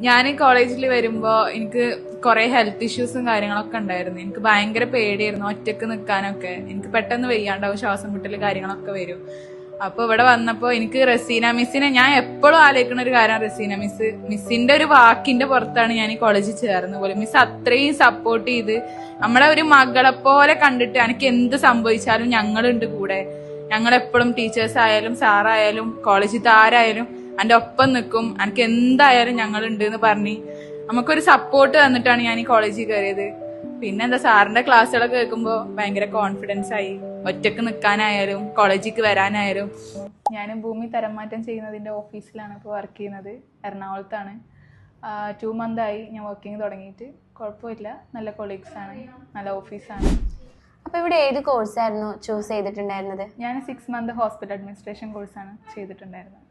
ഞാൻ കോളേജിൽ വരുമ്പോൾ എനിക്ക് കുറെ ഹെൽത്ത് ഇഷ്യൂസും കാര്യങ്ങളൊക്കെ ഉണ്ടായിരുന്നു. എനിക്ക് ഭയങ്കര പേടിയായിരുന്നു ഒറ്റയ്ക്ക് നിൽക്കാനൊക്കെ എനിക്ക് പെട്ടെന്ന് വെയ്യാണ്ടാവും ശ്വാസം മുട്ടൽ കാര്യങ്ങളൊക്കെ വരും. അപ്പൊ ഇവിടെ വന്നപ്പോ എനിക്ക് റസീന മിസ്സിനെ ഞാൻ എപ്പോഴും ആലോചിക്കുന്ന ഒരു കാര്യം റസീന മിസ് മിസ്സിന്റെ ഒരു വാക്കിന്റെ പുറത്താണ് ഞാൻ ഈ കോളേജിൽ ചേർന്നത് പോലെ. മിസ് അത്രയും സപ്പോർട്ട് ചെയ്ത് നമ്മളെ ഒരു മകളെ പോലെ കണ്ടിട്ട് എനിക്ക് എന്ത് സംഭവിച്ചാലും ഞങ്ങളുണ്ട് കൂടെ. ഞങ്ങളെപ്പോഴും ടീച്ചേഴ്സ് ആയാലും സാറായാലും കോളേജിൽ ആരായാലും എന്റെ ഒപ്പം നിൽക്കും. എനിക്ക് എന്തായാലും ഞങ്ങളുണ്ട് എന്ന് പറഞ്ഞ് നമുക്കൊരു സപ്പോർട്ട് തന്നിട്ടാണ് ഞാൻ ഈ കോളേജിൽ കയറിയത്. പിന്നെ എന്താ സാറിന്റെ ക്ലാസ്സുകളൊക്കെ കേൾക്കുമ്പോൾ ഭയങ്കര കോൺഫിഡൻസ് ആയി. ഒറ്റയ്ക്ക് നിൽക്കാനായാലും കോളേജിലേക്ക് വരാനായാലും. ഞാൻ ഭൂമി തരംമാറ്റം ചെയ്യുന്നതിന്റെ ചെയ്യുന്നതിന്റെ ഓഫീസിലാണ് ഇപ്പോൾ വർക്ക് ചെയ്യുന്നത്. എറണാകുളത്താണ്. ടു മന്ത് ആയി ഞാൻ വർക്കിംഗ് തുടങ്ങിയിട്ട്. കുഴപ്പമില്ല. നല്ല കൊളീഗ്സ് ആണ്. നല്ല ഓഫീസാണ് അപ്പൊ ഇവിടെ ഏത് കോഴ്സായിരുന്നു ചൂസ് ചെയ്തിട്ടുണ്ടായിരുന്നത്? ഞാൻ സിക്സ് മന്ത് ഹോസ്പിറ്റൽ അഡ്മിനിസ്ട്രേഷൻ കോഴ്സാണ് ചെയ്തിട്ടുണ്ടായിരുന്നത്.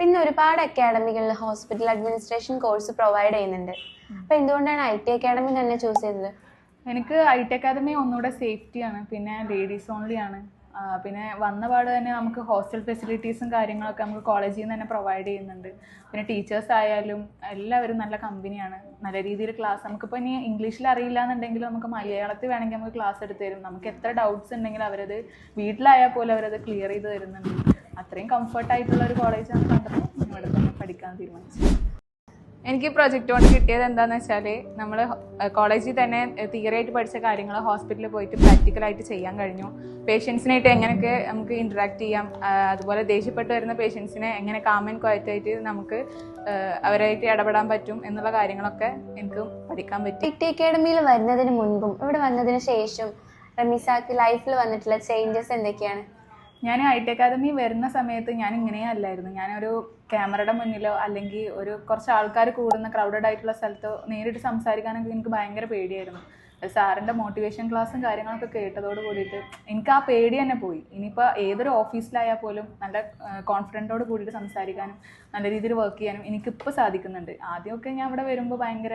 പിന്നെ ഒരുപാട് അക്കാഡമികളിൽ ഹോസ്പിറ്റൽ അഡ്മിനിസ്ട്രേഷൻ കോഴ്സ് പ്രൊവൈഡ് ചെയ്യുന്നുണ്ട്. അപ്പൊ എന്തുകൊണ്ടാണ് ഐ ടി അക്കാഡമി തന്നെ ചൂസ് ചെയ്തത്? എനിക്ക് ഐ ടി അക്കാദമി ഒന്നുകൂടെ സേഫ്റ്റിയാണ് പിന്നെ ലേഡീസ് ഓൺലി ആണ്. പിന്നെ വന്ന പാട് തന്നെ നമുക്ക് ഹോസ്റ്റൽ ഫെസിലിറ്റീസും കാര്യങ്ങളൊക്കെ നമുക്ക് കോളേജിൽ നിന്ന് തന്നെ പ്രൊവൈഡ് ചെയ്യുന്നുണ്ട്. പിന്നെ ടീച്ചേഴ്സ് ആയാലും എല്ലാവരും നല്ല കമ്പനിയാണ് നല്ല രീതിയിൽ ക്ലാസ് നമുക്കിപ്പോൾ ഇനി ഇംഗ്ലീഷിൽ അറിയില്ല എന്നുണ്ടെങ്കിൽ നമുക്ക് മലയാളത്തിൽ വേണമെങ്കിൽ നമുക്ക് ക്ലാസ് എടുത്ത് തരും. നമുക്ക് എത്ര ഡൗട്ട്സ് ഉണ്ടെങ്കിലും അവരത് വീട്ടിലായാൽ പോലും അവരത് ക്ലിയർ ചെയ്ത് തരുന്നുണ്ട്. അത്രയും കംഫർട്ട് ആയിട്ടുള്ള ഒരു കോളേജ് ആണ് കണ്ടപ്പോൾ ഇവിടെ തന്നെ പഠിക്കാൻ തീരുമാനിച്ചു. എനിക്ക് പ്രൊജക്റ്റ് കൊണ്ട് കിട്ടിയത് എന്താണെന്ന് വെച്ചാൽ നമ്മൾ കോളേജിൽ തന്നെ തിയറി ആയിട്ട് പഠിച്ച കാര്യങ്ങൾ ഹോസ്പിറ്റലിൽ പോയിട്ട് പ്രാക്ടിക്കലായിട്ട് ചെയ്യാൻ കഴിഞ്ഞു. പേഷ്യൻസിനായിട്ട് എങ്ങനെയൊക്കെ നമുക്ക് ഇന്ററാക്ട് ചെയ്യാം അതുപോലെ ദേഷ്യപ്പെട്ട് വരുന്ന പേഷ്യൻസിനെ എങ്ങനെ കാമൻ ക്വയറ്റായിട്ട് നമുക്ക് അവരായിട്ട് ഇടപെടാൻ പറ്റും എന്നുള്ള കാര്യങ്ങളൊക്കെ എനിക്ക് പഠിക്കാൻ പറ്റും. ടി അക്കാഡമിയിൽ വരുന്നതിന് മുൻപും ഇവിടെ വന്നതിന് ശേഷം റമീസാക്ക് ലൈഫിൽ വന്നിട്ടുള്ള ചേഞ്ചസ് എന്തൊക്കെയാണ്? ഞാൻ ഐ ടി അക്കാദമി വരുന്ന സമയത്ത് ഞാൻ ഇങ്ങനെ അല്ലായിരുന്നു. ഞാനൊരു ക്യാമറയുടെ മുന്നിലോ അല്ലെങ്കിൽ ഒരു കുറച്ച് ആൾക്കാർ കൂടുന്ന ക്രൗഡഡ് ആയിട്ടുള്ള സ്ഥലത്തോ നേരിട്ട് സംസാരിക്കാനൊക്കെ എനിക്ക് ഭയങ്കര പേടിയായിരുന്നു. സാറിന്റെ മോട്ടിവേഷൻ ക്ലാസ്സും കാര്യങ്ങളൊക്കെ കേട്ടതോട് കൂടിയിട്ട് എനിക്ക് ആ പേടി തന്നെ പോയി. ഇനിയിപ്പോൾ ഏതൊരു ഓഫീസിലായാൽ പോലും നല്ല കോൺഫിഡന്റോട് കൂടിയിട്ട് സംസാരിക്കാനും നല്ല രീതിയിൽ വർക്ക് ചെയ്യാനും എനിക്കിപ്പോൾ സാധിക്കുന്നുണ്ട്. ആദ്യമൊക്കെ ഞാൻ ഇവിടെ വരുമ്പോൾ ഭയങ്കര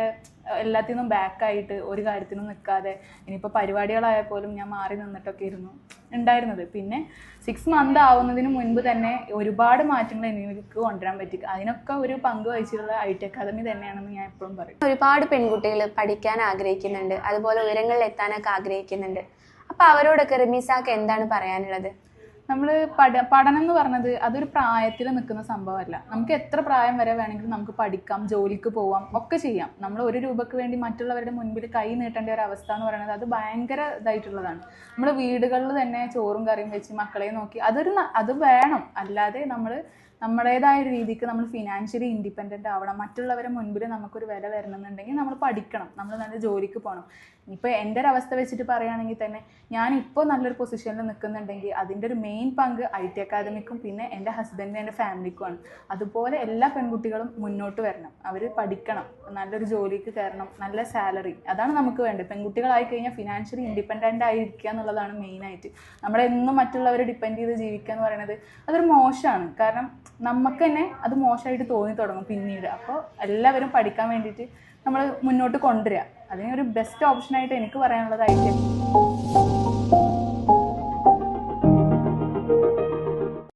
എല്ലാത്തിൽ എല്ലാത്തിനും ബാക്കായിട്ട് ഒരു കാര്യത്തിനും നിൽക്കാതെ ഇനിയിപ്പോൾ പരിപാടികളായാൽ പോലും ഞാൻ മാറി നിന്നിട്ടൊക്കെ ഇരുന്നു ഉണ്ടായിരുന്നത്. പിന്നെ സിക്സ് മന്ത് ആവുന്നതിന് മുൻപ് തന്നെ ഒരുപാട് മാറ്റങ്ങൾ എനിക്ക് കൊണ്ടുവരാൻ പറ്റി. അതിനൊക്കെ ഒരു പങ്ക് വഹിച്ചിട്ടുള്ള ഐ ടി അക്കാദമി തന്നെയാണെന്ന് ഞാൻ എപ്പോഴും പറയും. ഒരുപാട് പെൺകുട്ടികൾ പഠിക്കാൻ ആഗ്രഹിക്കുന്നുണ്ട്. അതുപോലെ ഉയരങ്ങളിൽ എത്താനൊക്കെ ആഗ്രഹിക്കുന്നുണ്ട്. അപ്പൊ അവരോടൊക്കെ റമീസാക്ക് എന്താണ് പറയാനുള്ളത്? നമ്മൾ പഠ പഠനം എന്ന് പറഞ്ഞത് അതൊരു പ്രായത്തിൽ നിൽക്കുന്ന സംഭവമല്ല. നമുക്ക് എത്ര പ്രായം വരെ വേണമെങ്കിലും നമുക്ക് പഠിക്കാം ജോലിക്ക് പോവാം ഒക്കെ ചെയ്യാം. നമ്മൾ ഒരു രൂപക്ക് വേണ്ടി മറ്റുള്ളവരുടെ മുൻപിൽ കൈ നീട്ടേണ്ട ഒരു അവസ്ഥ എന്ന് പറയുന്നത് അത് ഭയങ്കര ഇതായിട്ടുള്ളതാണ്. നമ്മൾ വീടുകളിൽ തന്നെ ചോറും കറിയും വെച്ച് മക്കളെ നോക്കി അതൊരു അത് വേണം. അല്ലാതെ നമ്മൾ നമ്മുടേതായ രീതിക്ക് നമ്മൾ ഫിനാൻഷ്യലി ഇൻഡിപെൻഡന്റ് ആവണം. മറ്റുള്ളവരെ മുൻപിൽ നമുക്കൊരു വില വരണമെന്നുണ്ടെങ്കിൽ നമ്മൾ പഠിക്കണം. നമ്മൾ നല്ല ജോലിക്ക് പോകണം ഇപ്പോൾ എന്റെ ഒരു അവസ്ഥ വെച്ചിട്ട് പറയുകയാണെങ്കിൽ തന്നെ ഞാൻ ഇപ്പോൾ നല്ലൊരു പൊസിഷനിൽ നിൽക്കുന്നുണ്ടെങ്കിൽ അതിന്റെ ഒരു മെയിൻ പങ്ക് ഐ ടി അക്കാദമിക്കും പിന്നെ എന്റെ ഹസ്ബൻഡിനും എന്റെ ഫാമിലിക്കുമാണ് അതുപോലെ എല്ലാ പെൺകുട്ടികളും മുന്നോട്ട് വരണം. അവർ പഠിക്കണം. നല്ലൊരു ജോലിക്ക് കയറണം. നല്ല സാലറി അതാണ് നമുക്ക് വേണ്ടത്. പെൺകുട്ടികളായി കഴിഞ്ഞാൽ ഫിനാൻഷ്യലി ഇൻഡിപെൻഡന്റ് ആയിരിക്കുക എന്നുള്ളതാണ് മെയിനായിട്ട് നമ്മളെന്നും മറ്റുള്ളവരെ ഡിപ്പെൻഡ് ചെയ്ത് ജീവിക്കുക എന്ന് പറയുന്നത് അതൊരു മോശമാണ്. കാരണം നമുക്ക് തന്നെ അത് മോശമായിട്ട് തോന്നി തുടങ്ങും പിന്നീട്. അപ്പോൾ എല്ലാവരും പഠിക്കാൻ വേണ്ടിയിട്ട് നമ്മൾ മുന്നോട്ട് കൊണ്ടുവരിക അതിനൊരു ബെസ്റ്റ് ഓപ്ഷനായിട്ട് എനിക്ക് പറയാനുള്ളതായിട്ട്